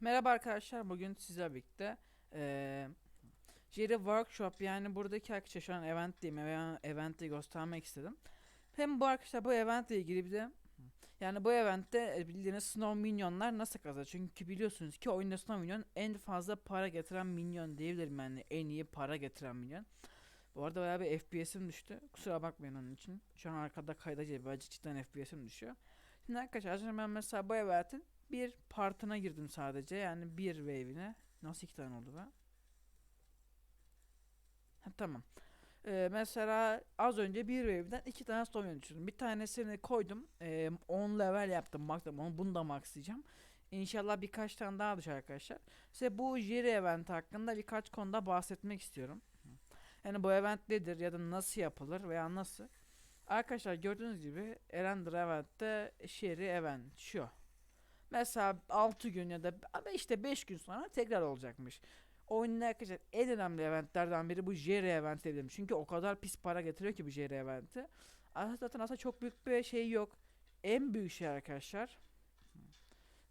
Merhaba arkadaşlar. Bugün sizlerle birlikte eee Jerry Workshop yani buradaki arkadaşlar şu an event diyeyim eventi göstermek istedim. Hem bu arkadaşlar bu eventle ilgili bir de yani bu eventte e, bildiğiniz Snow Minyonlar nasıl kazanır? Çünkü biliyorsunuz ki oyunda Snow Minyon en fazla para getiren minyon diyebilirim yani en iyi para getiren minyon. Bu arada bayağı bir FPS'im düştü. Kusura bakmayın onun için. Şu an arkada kayda gibi cidden FPS'im düşüyor. Şimdi arkadaşlar ben mesela bu eventin bir partına girdim sadece. Yani bir wave'ine. Nasıl iki tane oldu be? Ha, tamam. Ee, mesela az önce bir wave'den iki tane stone düşürdüm. Bir tanesini koydum. Ee, 10 level yaptım. Onu bunu da maxlayacağım. İnşallah birkaç tane daha düşer arkadaşlar. Size bu Jiri event hakkında birkaç konuda bahsetmek istiyorum. Yani bu event nedir ya da nasıl yapılır veya nasıl? Arkadaşlar gördüğünüz gibi Erender Event'te Sherry Event şu. Mesela 6 gün ya da işte 5 gün sonra tekrar olacakmış. Oyunun arkadaşlar en önemli eventlerden biri bu Jerry event diyebilirim. Çünkü o kadar pis para getiriyor ki bu Jerry eventi. Aslında zaten aslında çok büyük bir şey yok. En büyük şey arkadaşlar.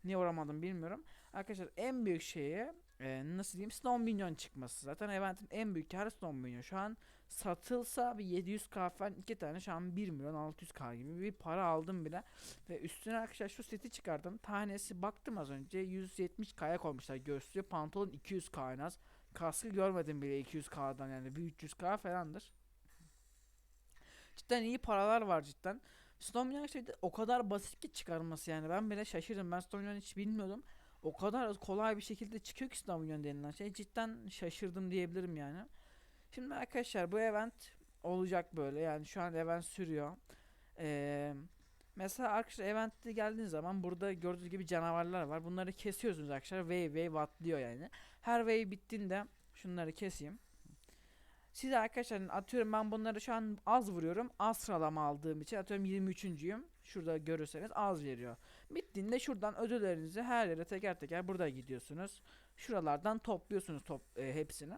Niye uğramadım bilmiyorum. Arkadaşlar en büyük şeyi e, nasıl diyeyim Snow Minion çıkması. Zaten eventin en büyük karı Snow Minion. Şu an satılsa bir 700k falan iki tane şu an 1 milyon 600k gibi bir para aldım bile. Ve üstüne arkadaşlar şu seti çıkardım. Tanesi baktım az önce 170k'ya koymuşlar. Göğsü pantolon 200k en az. Kaskı görmedim bile 200k'dan yani bir 300k falandır. Cidden iyi paralar var cidden. Stormyon işte o kadar basit ki çıkarması yani ben bile şaşırdım. Ben Stormyon'u hiç bilmiyordum. O kadar kolay bir şekilde çıkıyor ki Stormyon denilen şey. Cidden şaşırdım diyebilirim yani. Şimdi arkadaşlar bu event olacak böyle yani şu an event sürüyor. Eee Mesela arkadaşlar event'e geldiğiniz zaman burada gördüğünüz gibi canavarlar var. Bunları kesiyorsunuz arkadaşlar. Wave wave atlıyor yani. Her wave bittiğinde şunları keseyim. Siz arkadaşlar atıyorum ben bunları şu an az vuruyorum. Az sıralama aldığım için atıyorum 23.'üyüm. Şurada görürseniz az veriyor. Bittiğinde şuradan ödüllerinizi her yere teker teker burada gidiyorsunuz. Şuralardan topluyorsunuz top e, hepsini.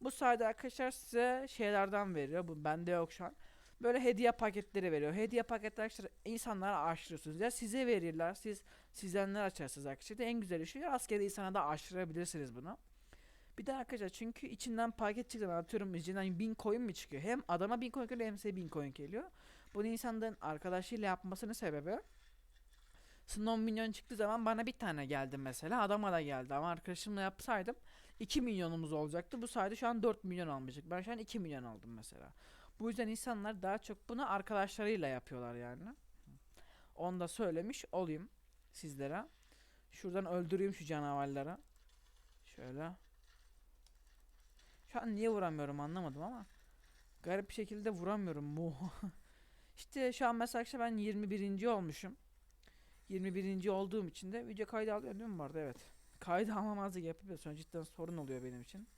Bu sayede arkadaşlar size şeylerden veriyor. Bu bende yok şu an böyle hediye paketleri veriyor. Hediye paketler arkadaşlar insanlara aşırıyorsunuz. Ya size verirler. Siz sizdenler açarsınız arkadaşlar. En güzeli şu rastgele insana da aşırabilirsiniz bunu. Bir de arkadaşlar çünkü içinden paket çıktı atıyorum içinden 1000 coin mi çıkıyor? Hem adama 1000 coin geliyor hem size 1000 coin geliyor. Bunu insanların arkadaşıyla yapmasının sebebi Snow milyon çıktığı zaman bana bir tane geldi mesela. Adama da geldi ama arkadaşımla yapsaydım 2 milyonumuz olacaktı. Bu sayede şu an 4 milyon almıştık. Ben şu an 2 milyon aldım mesela. Bu yüzden insanlar daha çok bunu arkadaşlarıyla yapıyorlar yani. Onu da söylemiş olayım sizlere. Şuradan öldüreyim şu canavarları. Şöyle. Şu an niye vuramıyorum anlamadım ama. Garip bir şekilde vuramıyorum bu. işte şu an mesela ben 21. olmuşum. 21. olduğum için de video kaydı alıyor değil mi vardı evet. Kaydı almamazlık sonra cidden sorun oluyor benim için.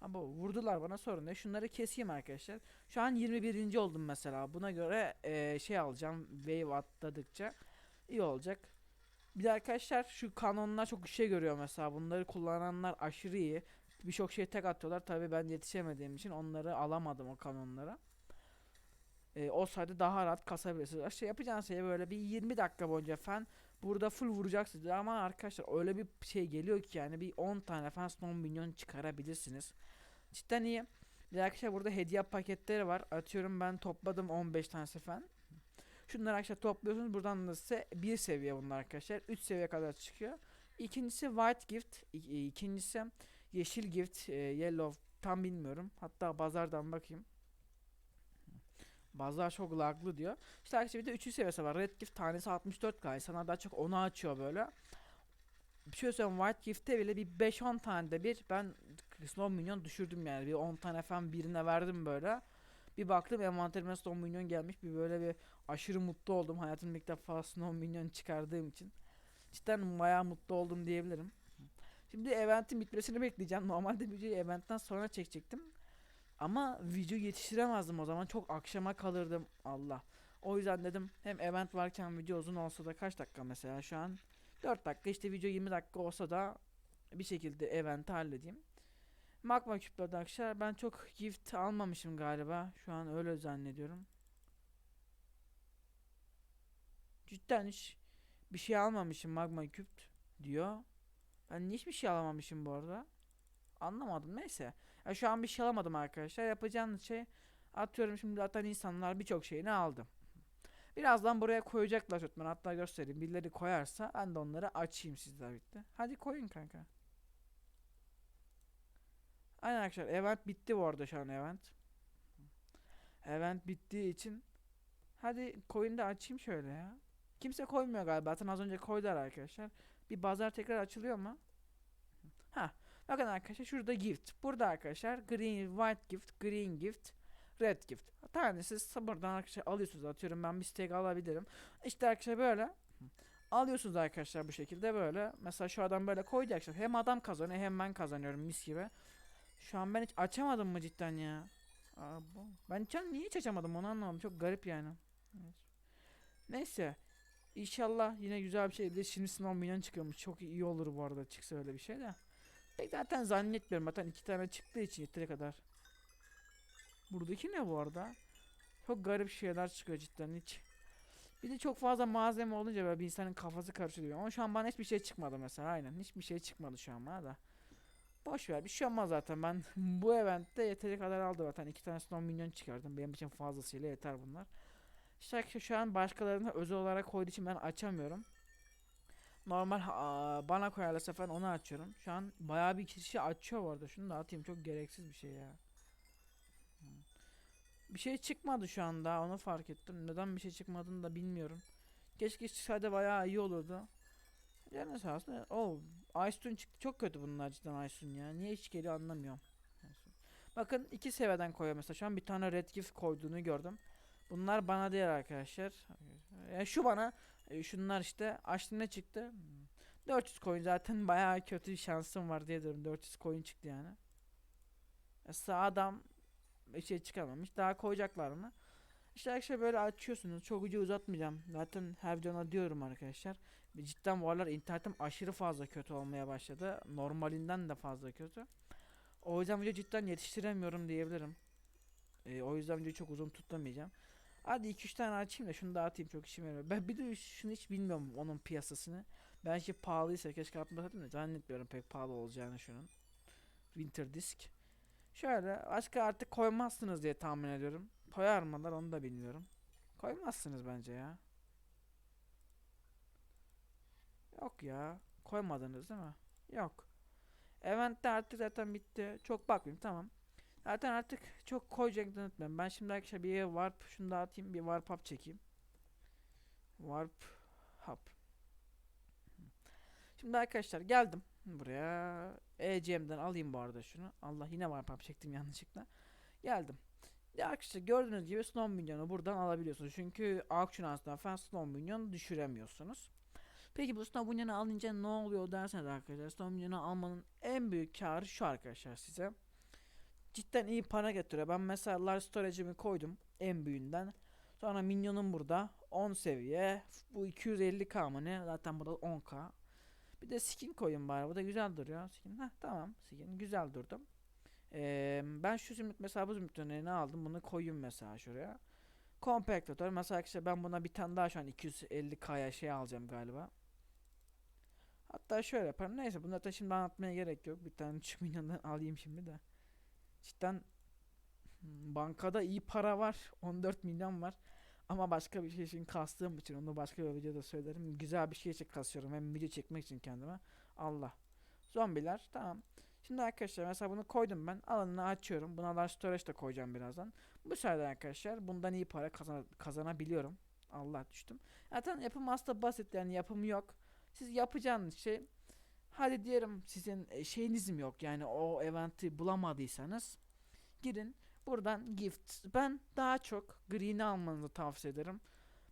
Ama vurdular bana sorun ne? Şunları keseyim arkadaşlar. Şu an 21. oldum mesela. Buna göre e, şey alacağım. Wave atladıkça iyi olacak. Bir de arkadaşlar şu kanonlar çok işe görüyor mesela. Bunları kullananlar aşırı iyi. Birçok şey tek atıyorlar. Tabi ben yetişemediğim için onları alamadım o kanonlara. E, o sayede daha rahat kasabilirsiniz. İşte yapacağınız şey böyle bir 20 dakika boyunca falan burada full vuracaksınız ama arkadaşlar öyle bir şey geliyor ki yani bir 10 tane falan snow minyon çıkarabilirsiniz. Cidden iyi. Bir arkadaşlar burada hediye paketleri var. Atıyorum ben topladım 15 tanesi falan. Şunları arkadaşlar topluyorsunuz. Buradan da size bir seviye bunlar arkadaşlar. 3 seviye kadar çıkıyor. İkincisi white gift. ikincisi yeşil gift. E, yellow tam bilmiyorum. Hatta pazardan bakayım. Bazılar çok laglı diyor. İşte arkadaşlar bir de 3. seviyesi var. Red Gift tanesi 64k. İnsanlar daha çok onu açıyor böyle. Bir şey söyleyeyim White Gift'te bile bir 5-10 tane de bir ben Snow Minion düşürdüm yani. Bir 10 tane falan birine verdim böyle. Bir baktım envanterime Snow Minion gelmiş. Bir böyle bir aşırı mutlu oldum. Hayatımda ilk defa Snow Minion çıkardığım için. Cidden bayağı mutlu oldum diyebilirim. Şimdi eventin bitmesini bekleyeceğim. Normalde videoyu eventten sonra çekecektim. Ama video yetiştiremezdim o zaman. Çok akşama kalırdım. Allah. O yüzden dedim hem event varken video uzun olsa da kaç dakika mesela şu an 4 dakika işte video 20 dakika olsa da bir şekilde eventi halledeyim. Magma küpleri arkadaşlar ben çok gift almamışım galiba. Şu an öyle zannediyorum. Cidden hiç bir şey almamışım magma küp diyor. Ben hiçbir şey alamamışım bu arada? Anlamadım neyse. Ya şu an bir şey alamadım arkadaşlar. Yapacağınız şey atıyorum şimdi zaten insanlar birçok şeyini aldı. Birazdan buraya koyacaklar öğretmen. Hatta göstereyim. Birileri koyarsa ben de onları açayım sizlerle birlikte. Hadi koyun kanka. Aynen arkadaşlar. Event bitti bu arada şu an event. Event bittiği için hadi koyun da açayım şöyle ya. Kimse koymuyor galiba. Zaten az önce koydular arkadaşlar. Bir bazar tekrar açılıyor mu? Ha. Bakın arkadaşlar şurada gift. Burada arkadaşlar green white gift, green gift, red gift. Tanesi siz buradan arkadaşlar alıyorsunuz. Atıyorum ben bir steak alabilirim. İşte arkadaşlar böyle alıyorsunuz arkadaşlar bu şekilde böyle. Mesela şu adam böyle koyacak. Hem adam kazanıyor hem ben kazanıyorum mis gibi. Şu an ben hiç açamadım mı cidden ya? Aa, bu- ben hiç, niye hiç açamadım onu anlamadım. Çok garip yani. Neyse. İnşallah yine güzel bir şey. Bir de şimdi sınav milyon çıkıyormuş. Çok iyi olur bu arada çıksa öyle bir şey de. Pek zaten zannetmiyorum. Zaten iki tane çıktığı için yeteri kadar. Buradaki ne bu arada? Çok garip şeyler çıkıyor cidden hiç. Bir de çok fazla malzeme olunca böyle bir insanın kafası karışıyor. Ama şu an bana hiçbir şey çıkmadı mesela. Aynen. Hiçbir şey çıkmadı şu an bana da. Boş ver. Bir şey olmaz zaten. Ben bu eventte yeteri kadar aldım zaten. iki tane snow milyon çıkardım. Benim için fazlasıyla yeter bunlar. İşte şu an başkalarına özel olarak koyduğu için ben açamıyorum. Normal aa, bana koyarlarsa falan onu açıyorum. Şu an bayağı bir kişi açıyor bu arada. Şunu da atayım. Çok gereksiz bir şey ya. Hmm. Bir şey çıkmadı şu anda. Onu fark ettim. Neden bir şey çıkmadığını da bilmiyorum. Keşke çıksaydı bayağı iyi olurdu. Yani sağ olsun. O Aysun çıktı. Çok kötü bunlar cidden Aysun ya. Niye hiç geliyor anlamıyorum. Bakın iki seviyeden koyuyor mesela. Şu an bir tane red gift koyduğunu gördüm. Bunlar bana değil arkadaşlar. Yani şu bana e, şunlar işte açtım ne çıktı? Hmm. 400 coin zaten bayağı kötü bir şansım var diye diyorum. 400 coin çıktı yani. Mesela adam bir şey çıkarmamış. Daha koyacaklar mı? İşte arkadaşlar böyle açıyorsunuz. Çok ucu uzatmayacağım. Zaten her videoda diyorum arkadaşlar. Cidden bu aralar internetim aşırı fazla kötü olmaya başladı. Normalinden de fazla kötü. O yüzden video cidden yetiştiremiyorum diyebilirim. Ee, o yüzden videoyu çok uzun tutamayacağım. Hadi 2-3 tane açayım da şunu dağıtayım çok işime yarıyor. Ben bir de şunu hiç bilmiyorum onun piyasasını. Belki pahalıysa keşke atmasaydım da zannetmiyorum pek pahalı olacağını şunun. Winter Disk. Şöyle başka artık koymazsınız diye tahmin ediyorum. Koyar mılar onu da bilmiyorum. Koymazsınız bence ya. Yok ya. Koymadınız değil mi? Yok. Event de artık zaten bitti. Çok bakmayayım tamam. Zaten artık çok koyacaklarını unutmayın. Ben şimdi arkadaşlar bir warp şunu da atayım. Bir warp hub çekeyim. Warp hub. Şimdi arkadaşlar geldim buraya. ECM'den alayım bu arada şunu. Allah yine warp hub çektim yanlışlıkla. Geldim. Ya arkadaşlar gördüğünüz gibi Snow Minyon'u buradan alabiliyorsunuz. Çünkü Auction House'dan falan Snow Minyon düşüremiyorsunuz. Peki bu Snow Minyon'u alınca ne oluyor derseniz arkadaşlar Snow Minyon'u almanın en büyük karı şu arkadaşlar size. Cidden iyi para getiriyor. Ben mesela large storage'imi koydum en büyüğünden. Sonra minyonum burada 10 seviye. Bu 250k mı ne? Zaten burada 10k. Bir de skin koyun bari. Bu da güzel duruyor. Skin. Heh, tamam. Skin güzel durdu. Ee, ben şu zümrüt mesela bu zümrütlerini aldım? Bunu koyayım mesela şuraya. Compactator. Mesela işte ben buna bir tane daha şu an 250k'ya şey alacağım galiba. Hatta şöyle yaparım. Neyse bunu zaten şimdi anlatmaya gerek yok. Bir tane 3 milyondan alayım şimdi de. Cidden hmm, bankada iyi para var. 14 milyon var. Ama başka bir şey için kastığım için onu başka bir videoda söylerim. Güzel bir şey için kasıyorum. Hem video çekmek için kendime. Allah. Zombiler tamam. Şimdi arkadaşlar mesela bunu koydum ben. Alanını açıyorum. Buna large storage da koyacağım birazdan. Bu sayede arkadaşlar bundan iyi para kazan kazanabiliyorum. Allah düştüm. Zaten yapım aslında basit yani yapımı yok. Siz yapacağınız şey hadi diyelim sizin e, şeyinizim yok yani o eventi bulamadıysanız girin buradan gift ben daha çok green'i almanızı tavsiye ederim.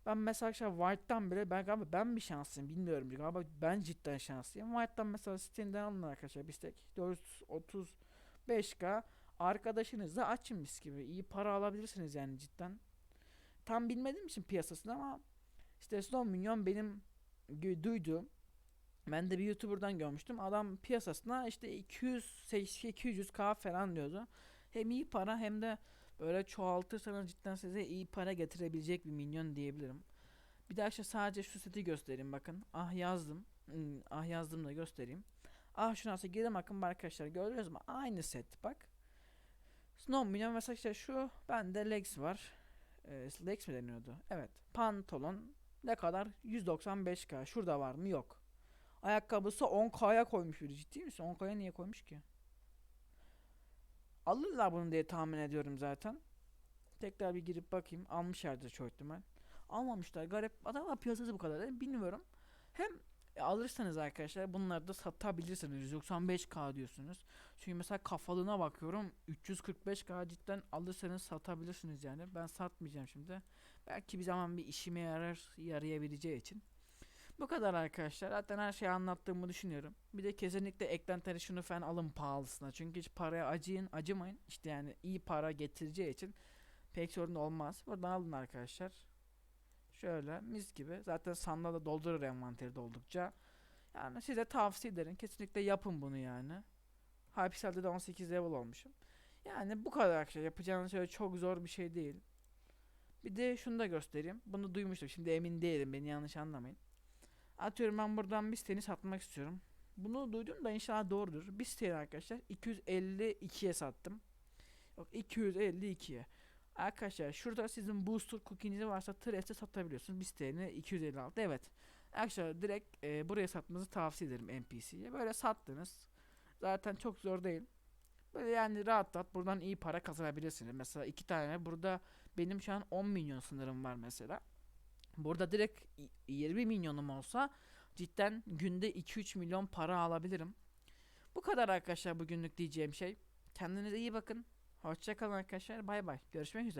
Ben mesela arkadaşlar White'dan bile ben galiba ben bir şanslıyım bilmiyorum galiba ben cidden şanslıyım. White'dan mesela Steam'den alın arkadaşlar bir tek 435k arkadaşınızla açın mis gibi iyi para alabilirsiniz yani cidden. Tam bilmediğim için piyasasını ama işte Snow Minion benim duyduğum ben de bir YouTuber'dan görmüştüm. Adam piyasasına işte 200 200k falan diyordu. Hem iyi para hem de böyle çoğaltırsanız cidden size iyi para getirebilecek bir minyon diyebilirim. Bir daha işte sadece şu seti göstereyim bakın. Ah yazdım. Hmm, Ah yazdım da göstereyim. Ah şuna nasıl girdim bakın arkadaşlar gördünüz mü? Aynı set bak. Snow milyon mesela işte şu bende Lex var. Ee, Lex mi deniyordu? Evet. Pantolon ne kadar? 195k. Şurada var mı? Yok. Ayakkabısı 10k'ya koymuş biri. Ciddi misin? 10k'ya niye koymuş ki? Alırlar bunu diye tahmin ediyorum zaten. Tekrar bir girip bakayım. Almışlardır çok ihtimal. Almamışlar. Garip. Adamlar piyasası bu kadar. mi? Bilmiyorum. Hem alırsanız arkadaşlar bunları da satabilirsiniz. 195k diyorsunuz. Çünkü mesela kafalığına bakıyorum. 345k cidden alırsanız satabilirsiniz yani. Ben satmayacağım şimdi. Belki bir zaman bir işime yarar yarayabileceği için. Bu kadar arkadaşlar. Zaten her şeyi anlattığımı düşünüyorum. Bir de kesinlikle eklentileri şunu falan alın pahalısına. Çünkü hiç paraya acıyın, acımayın. İşte yani iyi para getireceği için pek sorun olmaz. Buradan alın arkadaşlar. Şöyle mis gibi. Zaten sanda da doldurur envanteri doldukça. Yani size tavsiye ederim. Kesinlikle yapın bunu yani. Hypixel'de de 18 level olmuşum. Yani bu kadar arkadaşlar. Yapacağınız şey çok zor bir şey değil. Bir de şunu da göstereyim. Bunu duymuştum. Şimdi emin değilim. Beni yanlış anlamayın. Atıyorum ben buradan bir siteni satmak istiyorum. Bunu duydum da inşallah doğrudur. Bir siteni arkadaşlar 252'ye sattım. Yok 252'ye. Arkadaşlar şurada sizin booster cookie'niz varsa Threads'e satabiliyorsunuz. Bir siteni 256. Evet. Arkadaşlar direkt e, buraya satmanızı tavsiye ederim NPC'ye. Böyle sattınız. Zaten çok zor değil. Böyle yani rahat rahat buradan iyi para kazanabilirsiniz. Mesela iki tane burada benim şu an 10 milyon sınırım var mesela. Burada direkt y- 20 milyonum olsa cidden günde 2-3 milyon para alabilirim. Bu kadar arkadaşlar bugünlük diyeceğim şey. Kendinize iyi bakın. Hoşçakalın arkadaşlar. Bay bay. Görüşmek üzere.